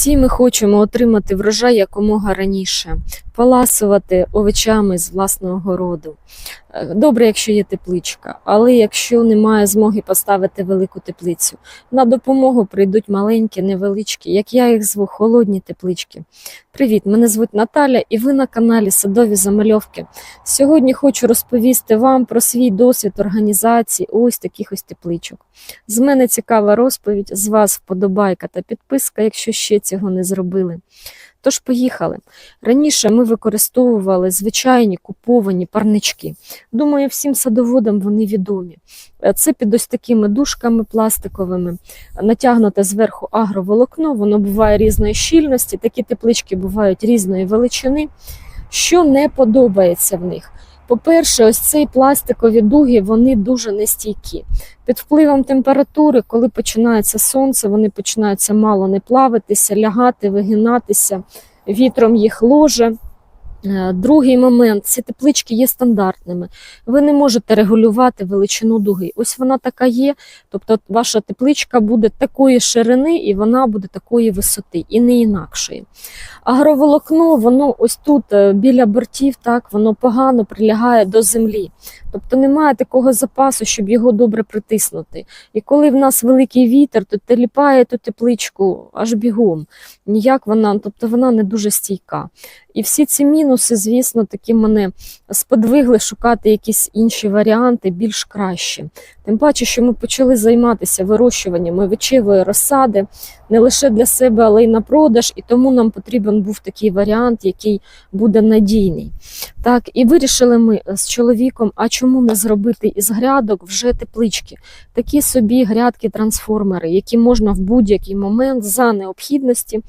Всі ми хочемо отримати врожай якомога раніше, поласувати овочами з власного городу. Е, Добре, якщо є тепличка, але якщо немає змоги поставити велику теплицю, на допомогу прийдуть маленькі, невеличкі, як я їх зву, холодні теплички. Привіт, мене звуть Наталя, і ви на каналі Садові Замальовки. Сьогодні хочу розповісти вам про свій досвід організації ось таких ось тепличок. З мене цікава розповідь, з вас вподобайка та підписка, якщо ще цього не зробили. Тож поїхали. Раніше ми використовували звичайні куповані парнички. Думаю, всім садоводам вони відомі. Е, Це під ось такими дужками пластиковими, натягнуте зверху агроволокно, воно буває різної щільності, такі теплички бувають різної величини. Що не подобається в них? По-перше, ось цей пластикові дуги вони дуже нестійкі. Під впливом температури, коли починається сонце, вони починаються мало не плавитися, лягати, вигинатися, вітром їх ложе. Е, Другий момент ці теплички є стандартними. Ви не можете регулювати величину дуги. Ось вона така є. Тобто ваша тепличка буде такої ширини і вона буде такої висоти, і не інакшої. Агроволокно, воно ось тут е, біля бортів, так воно погано прилягає до землі. Тобто немає такого запасу, щоб його добре притиснути. І коли в нас великий вітер, то теліпає ту тепличку аж бігом. Ніяк вона, тобто вона не дуже стійка. І всі ці мінуси, звісно, такі мене сподвигли шукати якісь інші варіанти, більш кращі. Тим паче, що ми почали займатися вирощуванням овочевої розсади не лише для себе, але й на продаж, і тому нам потрібен був такий варіант, який буде надійний. Так, і вирішили ми з чоловіком, а чому не зробити із грядок вже теплички, такі собі грядки-трансформери, які можна в будь-який момент за необхідності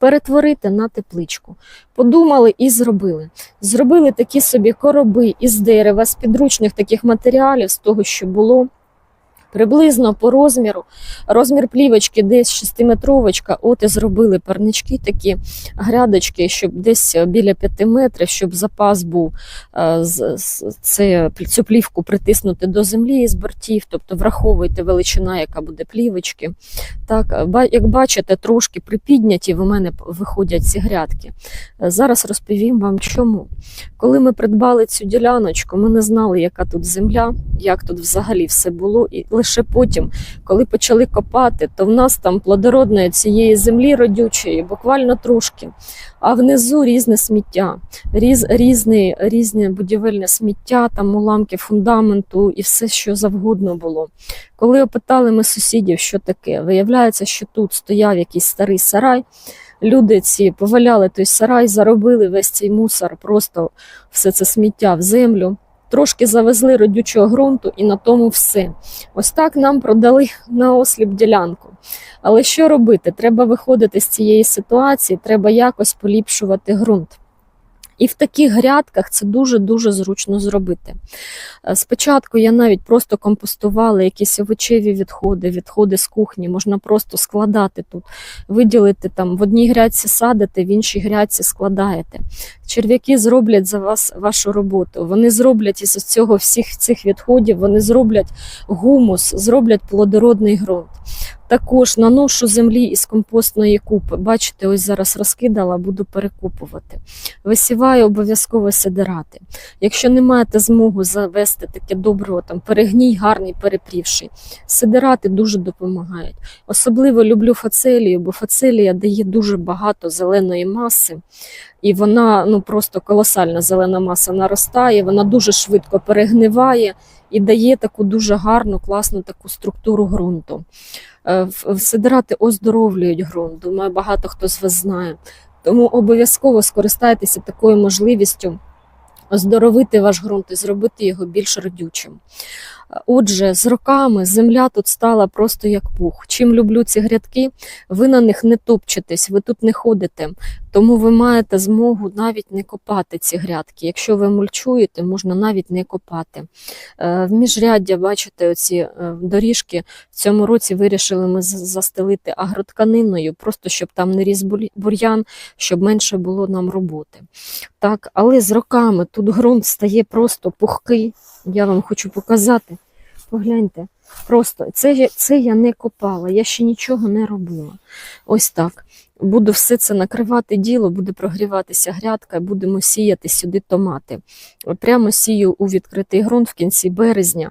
перетворити на тепличку. Подумали і зробили. Зробили такі собі короби із дерева, з підручних таких матеріалів, з того, що було. Приблизно по розміру, розмір плівочки десь 6-метровочка, от і зробили парнички такі грядочки, щоб десь біля 5 метрів, щоб запас був е, це, цю плівку притиснути до землі з бортів, тобто враховуйте величина, яка буде плівочки. Так, е, як бачите, трошки припідняті в мене виходять ці грядки. Е, Зараз розповім вам чому. Коли ми придбали цю діляночку, ми не знали, яка тут земля, як тут взагалі все було. Лише потім, коли почали копати, то в нас там плодородної цієї землі родючої, буквально трошки. А внизу різне сміття, різ, різне, різне будівельне сміття, там уламки фундаменту і все, що завгодно було. Коли опитали ми сусідів, що таке, виявляється, що тут стояв якийсь старий сарай. Люди ці поваляли той сарай, заробили весь цей мусор, просто все це сміття в землю. Трошки завезли родючого ґрунту і на тому все. Ось так нам продали на осліп ділянку. Але що робити? Треба виходити з цієї ситуації, треба якось поліпшувати ґрунт. І в таких грядках це дуже-дуже зручно зробити. Е, Спочатку я навіть просто компостувала якісь овочеві відходи, відходи з кухні, можна просто складати тут, виділити там в одній грядці садите, в іншій грядці складаєте. Черв'яки зроблять за вас вашу роботу. Вони зроблять із цього всіх цих відходів, вони зроблять гумус, зроблять плодородний ґрунт. Також наношу землі із компостної купи. Бачите, ось зараз розкидала, буду перекупувати. Висіваю обов'язково сидирати. Якщо не маєте змогу завести таке добриво, там перегній гарний, перепрівший, сидирати дуже допомагають. Особливо люблю фацелію, бо фацелія дає дуже багато зеленої маси, і вона ну просто колосальна зелена маса наростає, вона дуже швидко перегниває і дає таку дуже гарну, класну таку структуру ґрунту. Е, Сидирати оздоровлюють ґрунт. Думаю, багато хто з вас знає. Тому обов'язково скористайтеся такою можливістю оздоровити ваш ґрунт і зробити його більш родючим. Отже, з роками земля тут стала просто як пух. Чим люблю ці грядки, ви на них не топчетесь, ви тут не ходите, тому ви маєте змогу навіть не копати ці грядки. Якщо ви мульчуєте, можна навіть не копати. Е, В міжряддя, бачите, оці е, доріжки в цьому році вирішили ми застелити агротканиною, просто щоб там не ріс бур'я- бур'ян, щоб менше було нам роботи. Так, але з роками тут ґрунт стає просто пухкий. Я вам хочу показати. Погляньте. Просто це, це я не копала, я ще нічого не робила. Ось так. Буду все це накривати діло, буде прогріватися грядка, будемо сіяти сюди томати. Прямо сію у відкритий ґрунт в кінці березня.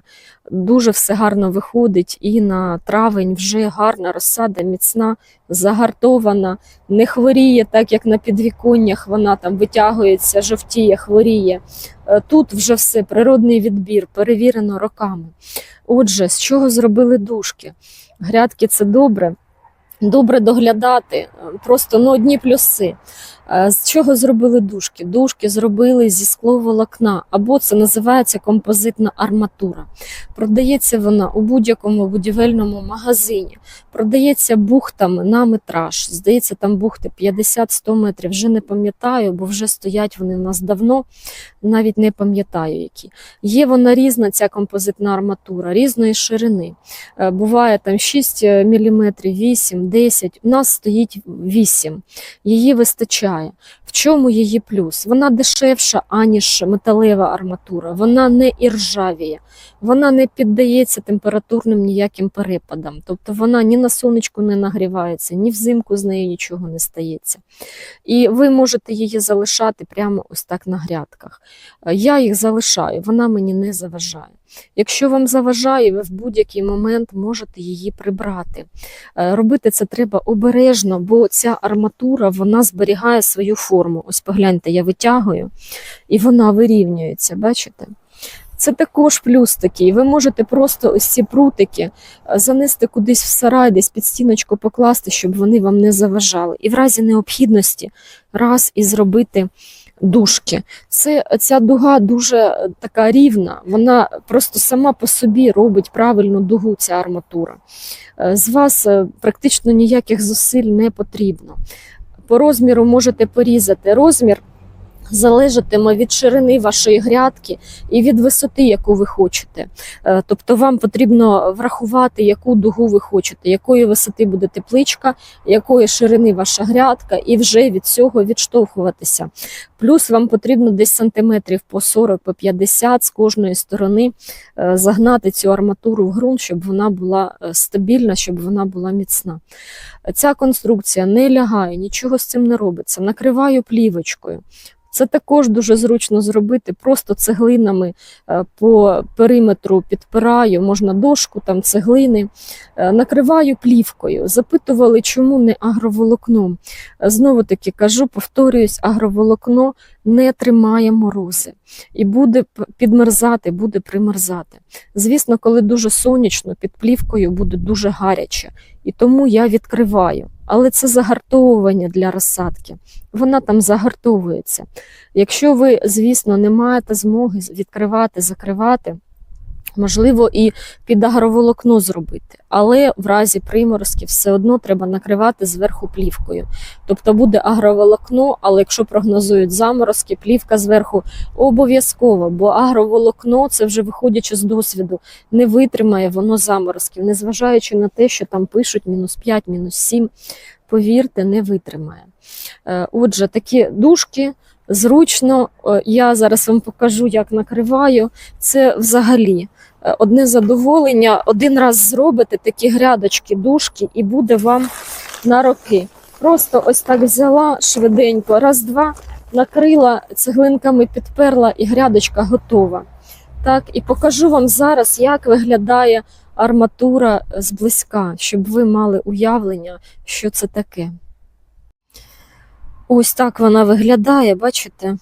Дуже все гарно виходить, і на травень вже гарна розсада, міцна, загартована, не хворіє, так як на підвіконнях вона там витягується, жовтіє, хворіє. Е, Тут вже все природний відбір, перевірено роками. Отже, з чого зробили дужки? Грядки це добре. Добре доглядати, е, просто ну, одні плюси. Е, З чого зробили дужки? Дужки зробили зі скловолокна, або це називається композитна арматура. Продається вона у будь-якому будівельному магазині. Продається бухтами на метраж. Здається, там бухти 50-100 метрів. Вже не пам'ятаю, бо вже стоять вони в нас давно, навіть не пам'ятаю які. Є вона різна, ця композитна арматура, різної ширини. Е, Буває там 6 мм, 8, 10. У нас стоїть 8. Її вистачає. В чому її плюс? Вона дешевша, аніж металева арматура. Вона не іржавіє, вона не піддається температурним ніяким перепадам. Тобто вона ні на сонечку не нагрівається, ні взимку з нею нічого не стається. І ви можете її залишати прямо ось так на грядках. Е, Я їх залишаю, вона мені не заважає. Якщо вам заважає, ви в будь-який момент можете її прибрати. Е, Робити це треба обережно, бо ця арматура вона зберігає свою форму. Ось погляньте, я витягую, і вона вирівнюється. Бачите? Це також плюс такий. Ви можете просто ось ці прутики е, занести кудись в сарай, десь під стіночку покласти, щоб вони вам не заважали. І в разі необхідності раз і зробити дужки. Це ця дуга дуже е, така рівна, вона просто сама по собі робить правильну дугу, ця арматура. Е, З вас е, практично ніяких зусиль не потрібно. По розміру можете порізати. Розмір залежатиме від ширини вашої грядки і від висоти, яку ви хочете. Е, Тобто вам потрібно врахувати, яку дугу ви хочете, якої висоти буде тепличка, якої ширини ваша грядка, і вже від цього відштовхуватися. Плюс вам потрібно десь сантиметрів по 40 по 50 з кожної сторони е, загнати цю арматуру в ґрунт, щоб вона була е, стабільна, щоб вона була міцна. Ця конструкція не лягає, нічого з цим не робиться. Накриваю плівочкою. Це також дуже зручно зробити, просто цеглинами е, по периметру підпираю, можна дошку, там цеглини, Е, накриваю плівкою. Запитували, чому не агроволокном. Е, Знову таки кажу, повторююсь, агроволокно не тримає морози і буде підмерзати, буде примерзати. Звісно, коли дуже сонячно, під плівкою буде дуже гаряче, і тому я відкриваю. Але це загартовування для розсадки. Вона там загартовується. Якщо ви, звісно, не маєте змоги відкривати, закривати, можливо, і під агроволокно зробити. Але в разі приморозків все одно треба накривати зверху плівкою. Тобто буде агроволокно, але якщо прогнозують заморозки, плівка зверху обов'язково, бо агроволокно, це вже виходячи з досвіду, не витримає воно заморозків, незважаючи на те, що там пишуть мінус 5, мінус 7, повірте, не витримає. Е, Отже, такі дужки зручно. Е, Я зараз вам покажу, як накриваю. Це взагалі е, одне задоволення. Один раз зробите такі грядочки, дужки, і буде вам на роки. Просто ось так взяла швиденько, раз-два, накрила цеглинками, підперла, і грядочка готова. Так, і покажу вам зараз, як виглядає арматура зблизька, щоб ви мали уявлення, що це таке. Ось так вона виглядає, бачите?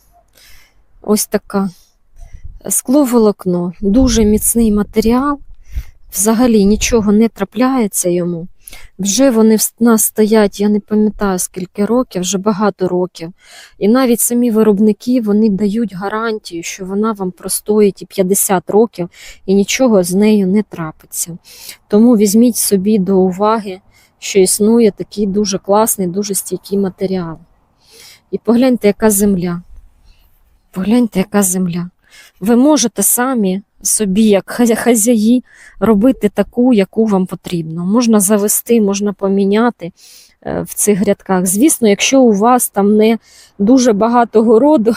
Ось така. Скловолокно, дуже міцний матеріал. Взагалі нічого не трапляється йому. Вже вони в нас стоять, я не пам'ятаю скільки років, вже багато років. І навіть самі виробники вони дають гарантію, що вона вам простоїть і 50 років, і нічого з нею не трапиться. Тому візьміть собі до уваги, що існує такий дуже класний, дуже стійкий матеріал. І погляньте, яка земля. Погляньте, яка земля. Ви можете самі собі, як хазяї, робити таку, яку вам потрібно. Можна завести, можна поміняти. е, в цих грядках. Звісно, якщо у вас там не дуже багато городу,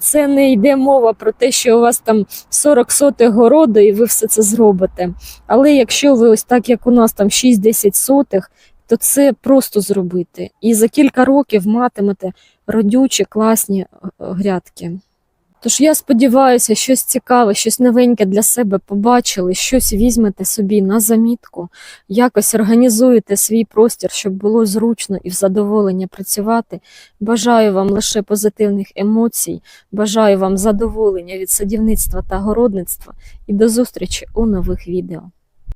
це не йде мова про те, що у вас там 40 сотих городу і ви все це зробите. Але якщо ви ось так, як у нас там 6-10 сотих, то це просто зробити. І за кілька років матимете родючі, класні е, грядки. Тож я сподіваюся, щось цікаве, щось новеньке для себе побачили, щось візьмете собі на замітку, якось організуєте свій простір, щоб було зручно і в задоволення працювати. Бажаю вам лише позитивних емоцій, бажаю вам задоволення від садівництва та городництва і до зустрічі у нових відео.